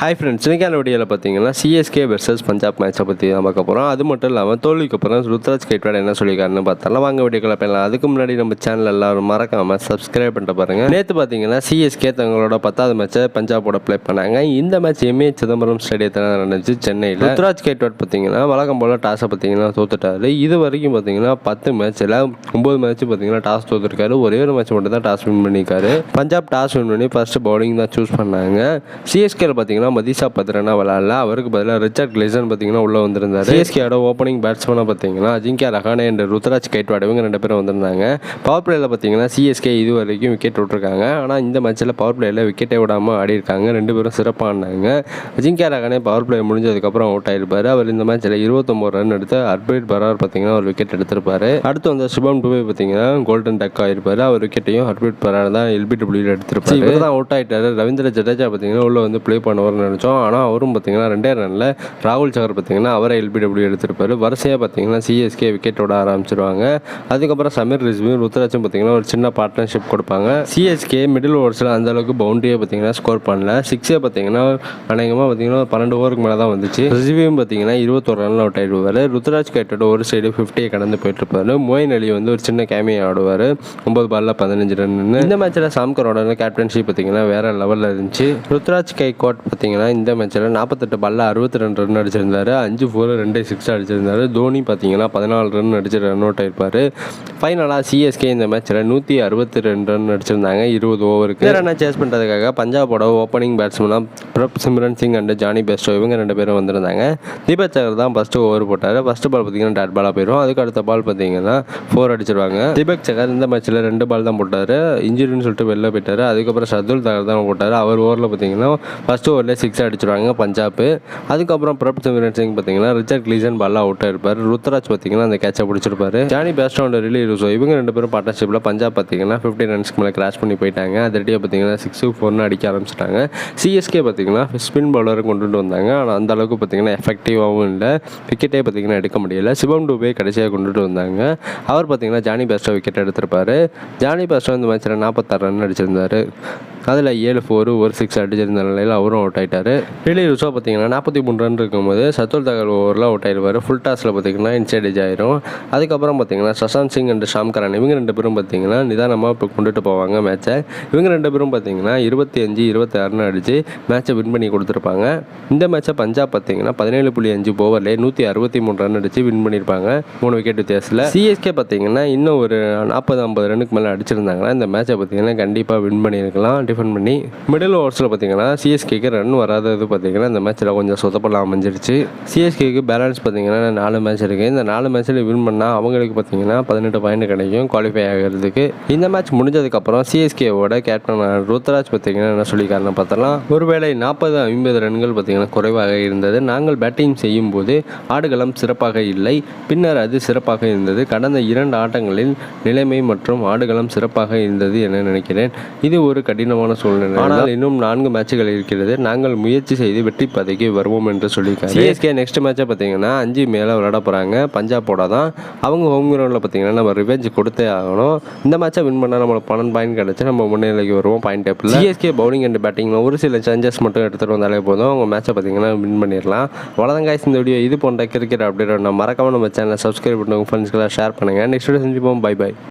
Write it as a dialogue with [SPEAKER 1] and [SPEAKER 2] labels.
[SPEAKER 1] Hi friends இன்னைக்கான வீடியோவில் பார்த்தீங்கன்னா சிஎஸ்கே வெர்சஸ் பஞ்சாப் மேட்சை பற்றி தான் பார்க்க போகிறோம் அது மட்டும் இல்லாமல் தோல்விக்கு அப்புறம் ருத்ராஜ் கேட்வாட் என்ன சொல்லியிருக்காருன்னு பார்த்தாலும் வாங்க வீடியோக்களை போயிடலாம். அதுக்கு முன்னாடி நம்ம சேனல் எல்லாரும் மறக்காமல் சப்ஸ்கிரைப் பண்ணிட்டு பாருங்க. நேற்று பார்த்தீங்கன்னா சிஎஸ்கே தங்களோட பத்தாவது மேட்சை பஞ்சாபோட ப்ளே பண்ணாங்க. இந்த மேட்ச் எம்ஏ சிதம்பரம் ஸ்டேடியத்தில் நடந்துச்சு. சென்னையில் ருத்ராஜ் கேட்வாட் பார்த்தீங்கன்னா வழக்கம் போல் டாஸை பார்த்தீங்கன்னா தோத்துட்டாரு. இது வரைக்கும் பார்த்தீங்கன்னா பத்து மேட்ச்சில் ஒம்பது மேட்ச் பார்த்தீங்கன்னா டாஸ் தோத்துருக்காரு. ஒரே ஒரு மேட்ச் மட்டும் தான் டாஸ் வின் பண்ணியிருக்காரு. பஞ்சாப் டாஸ் வின் பண்ணி ஃபர்ஸ்ட் பவுலிங் தான் சூஸ் பண்ணாங்க. சிஎஸ்கேல பார்த்தீங்கன்னா மதிஷா பத்ரனா விளாட்ல அவருக்கு பதிலாக ரிச்சர்ட் கிளேசன் பார்த்தீங்கன்னா உள்ளே வந்திருந்தார். சிஎஸ்கேயோட ஓப்பனிங் பேட்ஸ்மேனாக பார்த்தீங்கன்னா அஜிங்கியா ரஹானே என்ற ருத்ராஜ் கைட்வாட். இவங்க ரெண்டு பேரும் வந்திருந்தாங்க. பவர் பிளேயில் பார்த்தீங்கன்னா சிஎஸ்கே இது வரைக்கும் விக்கெட் விட்டுருக்காங்க. ஆனால் இந்த மேட்ச்சில் பவர் பிளேயில் விக்கெட்டே விடாமல் ஆடி இருக்காங்க ரெண்டு பேரும் சிறப்பாக ஆடினாங்க. அஜிங்கியா ரஹானே பவர் பிளே முடிஞ்சதுக்கப்புறம் அவுட் ஆயிருப்பார். அவர் இந்த மேட்ச்சில் இருபத்தொம்போது ரன் எடுத்து அர்பேட் பரார் பார்த்தீங்கன்னா ஒரு விக்கெட் எடுத்திருப்பாரு. அடுத்து வந்து சுபம் டுபே பார்த்தீங்கன்னா கோல்டன் டக் ஆயிருப்பாரு. அவர் விக்கெட்டையும் ஹர்பீட் பரார் தான் எல்பிடபிள்யூ எடுத்திருப்பாரு. இவர் தான் அவுட் ஆயிட்டாரு. ரவீந்திர ஜடேஜா பார்த்தீங்கன்னா உள்ள வந்து ப்ளே பண்ணுவார்னு நினச்சோம். ஆனால் அவரும் பார்த்தீங்கன்னா ரெண்டே ரனில் ராகுல் சகர் பார்த்தீங்கன்னா அவரை எல்பிடபிள்யூ எடுத்திருப்பாரு. வரிசையாக பார்த்தீங்கன்னா சிஎஸ்கே விக்கெட் விட ஆரம்பிச்சிருவாங்க. அதுக்கப்புறம் சமீர் ரிஸ்வியும் ருத்ராஜும் பார்த்தீங்கன்னா ஒரு சின்ன பார்ட்னர்ஷிப் கொடுப்பாங்க. சிஎஸ்கே மிடில் ஓவர்ஸில் அந்தளவுக்கு பவுண்டரியை பார்த்தீங்கன்னா ஸ்கோர் பண்ணல. சிக்ஸே பார்த்தீங்கன்னா அநேகமாக பார்த்தீங்கன்னா பன்னெண்டு ஓவருக்கு மேலே தான் வந்துச்சு. ரிஸ்வியும் பார்த்தீங்கன்னா இருபத்தொரு ரனில் அவுட் ஆயிடுவார். ருத்ராஜ் கைட்டோட ஒரு சைடு ஃபிஃப்டியை கடந்து போயிட்டுருப்பாரு. மோயின் அலி வந்து ஒரு சின்ன கேமியை ஆடுவார். ஒன்பது பாலில் பதினஞ்சு ரன் இந்த மேட்ச்சில் சாம்கரோட கேப்டன்ஷிப் பார்த்தீங்கன்னா வேற லெவலில் இருந்துச்சு. ருத்ராஜ் கை கோட் பார்த்தீங்கன்னா இந்த மேட்ச்சில் நாற்பத்தெட்டு பல்ல அறுபத்தி ரெண்டு ரன் அடிச்சிருந்தாரு. அஞ்சு ஃபோர் ரெண்டு சிக்ஸ் அடிச்சிருந்தாரு. தோனி பார்த்தீங்கன்னா பதினாலு ரன் அடிச்சு ரன் அவுட் ஆயிருப்பார். ஃபைனலாக சிஎஸ்கே இந்த மேட்ச்சில் நூற்றி அறுபத்தி ரெண்டு ரன் அடிச்சிருந்தாங்க இருபது ஓவருக்கு ரன்னை சேஸ் பண்ணுறதுக்காக பஞ்சாபோட opening பேட்ஸ்மனாக Prabhsimran Singh and Jonny Bairstow இவங்க ரெண்டு பேரும் வந்திருந்தாங்க. தீபக் சகர் தான் ஃபஸ்ட்டு ஓவர் போட்டார். ஃபஸ்ட்டு பால் பார்த்தீங்கன்னா டாட் பாலாக போயிடும் அதுக்கு அடுத்த பால் பார்த்தீங்கன்னா ஃபோர் அடிச்சிருவாங்க. தீபக் சகர் இந்த மேட்ச்சில் ரெண்டு பால் தான் போட்டார். இன்ஜுரின்னு சொல்லிட்டு வெளில போயிட்டார். அதுக்கப்புறம் சர்துல் தகர் தான் போட்டார். அவர் ஓவரில் பார்த்தீங்கன்னா ஃபஸ்ட்டு ஓவரில் சிக்ஸ் அடிச்சிருவாங்க பஞ்சாப். அதுக்கப்புறம் பிரப் சிம்ரன் சிங் பார்த்தீங்கன்னா ரிச்சர்ட் கிளீசன் பல்லா அவுட் ஆயிருப்பார் ருத்ராஜ் பார்த்தீங்கன்னா அந்த கேட்சை பிடிச்சிருப்பாரு. Jonny Bairstow and Rilee Rossouw இவங்க ரெண்டு பேரும் பார்ட்னர்ஷிப்பில் பஞ்சாப் பார்த்தீங்கன்னா ஃபிஃப்டீன் ரன்ஸ்க்கு மேலே கிராஷ் பண்ணி போயிட்டாங்க. அதட்டியாக பார்த்தீங்கன்னா சிக்ஸ் ஃபோர்னு அடிக்க ஆரம்பிச்சிட்டாங்க. சிஎஸ்கே பார்த்தீங்கன்னா ஸ்பின் பவுலரை கொண்டுட்டு வந்தாங்க. ஆனால் அந்த அளவுக்கு பார்த்தீங்கன்னா எஃபெக்டிவாகவும் இல்லை. விக்கெட்டே பார்த்தீங்கன்னா எடுக்க முடியல. சிவம் டூபே கடைசியாக கொண்டுட்டு வந்தாங்க. அவர் பார்த்தீங்கன்னா ஜானி பெஸ்டோ விக்கெட் எடுத்திருப்பாரு. ஜானி பெஸ்டோ இந்த மேட்ச்சில் நாற்பத்தாறு ரன் அடிச்சிருந்தார். அதில் ஏழு ஃபோரு ஒரு சிக்ஸ் அடிச்சிருந்த நிலையில் அவரும் அவுட் ஆயிட்டாரு டெல்லி ருசோ பார்த்தீங்கன்னா நாற்பத்தி மூணு ரன் இருக்கும்போது சத்துல் தகவல் ஓவரில் அவுட் ஆயிடுவார். ஃபுல் டாஸில் பார்த்தீங்கன்னா இன்சைடேஜ் ஆயிரும். அதுக்கப்புறம் பார்த்தீங்கன்னா Shashank Singh and Sam Curran இவங்க ரெண்டு பேரும் பார்த்தீங்கன்னா நிதானமாக இப்போ கொண்டுட்டு போவாங்க மேட்சை இவங்க ரெண்டு பேரும் பார்த்தீங்கன்னா இருபத்தி அஞ்சு இருபத்தி ஆறுன்னு அடித்து மேட்சை வின் பண்ணி கொடுத்துருப்பாங்க. இந்த மேட்சை பஞ்சாப் பார்த்தீங்கன்னா பதினேழு புள்ளி அஞ்சு ஓவர்லேயே நூற்றி அறுபத்தி மூணு ரன் அடித்து வின் பண்ணியிருப்பாங்க மூணு விக்கெட் வித்தியாசத்தில். சிஎஸ்கே பார்த்தீங்கன்னா இன்னும் ஒரு நாற்பது ஐம்பது ரன்னுக்கு மேலே அடிச்சிருந்தாங்கன்னா இந்த மேட்சை பார்த்தீங்கன்னா கண்டிப்பாக வின் பண்ணியிருக்கலாம். டிஃபன் பண்ணி மிடில் ஓவர்ஸில் பார்த்தீங்கன்னா சிஎஸ்கேக்கு ரன் வராதது பார்த்தீங்கன்னா இந்த மேட்ச்சில் கொஞ்சம் சொதப்பலாம் அமைஞ்சிருச்சு. சிஎஸ்கேக்கு பேலன்ஸ் பார்த்தீங்கன்னா நாலு மேட்ச் இருக்குது இந்த நாலு மேட்ச்சில் வின் பண்ணால் அவங்களுக்கு பார்த்தீங்கன்னா பதினெட்டு பாயிண்ட் கிடைக்கும் குவாலிஃபை ஆகிறதுக்கு. இந்த மேட்ச் முடிஞ்சதுக்கப்புறம் சிஎஸ்கேவோட கேப்டன் ருத்ராஜ் பார்த்தீங்கன்னா என்ன சொல்லியிருக்காருன்னு பார்த்தலாம். ஒருவேளை நாற்பது ஐம்பது ரன்கள் பார்த்தீங்கன்னா குறைவாக இருந்தது. நாங்கள் பேட்டிங் செய்யும் போது ஆடுகளம் சிறப்பாக இல்லை. பின்னர் அது சிறப்பாக இருந்தது. கடந்த இரண்டு ஆட்டங்களில் நிலைமை மற்றும் ஆடுகளம் சிறப்பாக இருந்தது என நினைக்கிறேன். இது ஒரு கடினமான சூழ்நிலை. ஆனால் இன்னும் நான்கு மேட்சுகள் இருக்கிறது. நாங்கள் முயற்சி செய்து வெற்றி பதவிக்கு வருவோம் என்று சொல்லியிருக்காங்க சிஎஸ்கே நெக்ஸ்ட் மேட்சை பார்த்தீங்கன்னா அஞ்சு மேலே விளையாட போகிறாங்க பஞ்சாபோட தான் அவங்க ஹோம் கிரவுண்டில் பார்த்தீங்கன்னா நம்ம ரிவெஞ்ச் கொடுத்தே ஆகணும். இந்த மேட்சை வின் பண்ணால் நம்மளுக்கு பன்னெண்டு பாயிண்ட் கிடச்சி நம்ம முன்னிலைக்கு வருவோம் பாயிண்ட் டேப்பில் சிஎஸ்கே பவுலிங் அண்ட் பேட்டிங்கில் ஒரு சில சேஞ்சஸ் மட்டும் எடுத்துகிட்டு வந்தாலே போதும். அவங்க மேட்சை பார்த்தீங்கன்னா வின் பண்ணிடலாம். guys இந்த வீடியோ இது போன்ற கிரிக்கெட் அப்டேட் நான் மறக்காம நம்ம சேனலை சப்ஸ்கிரைப் பண்ணுங்க ஃப்ரெண்ட்ஸ்க்கெல்லாம் ஷேர் பண்ணுங்கள் நெக்ஸ்ட் வீடியோ செஞ்சுப்போம் பை பை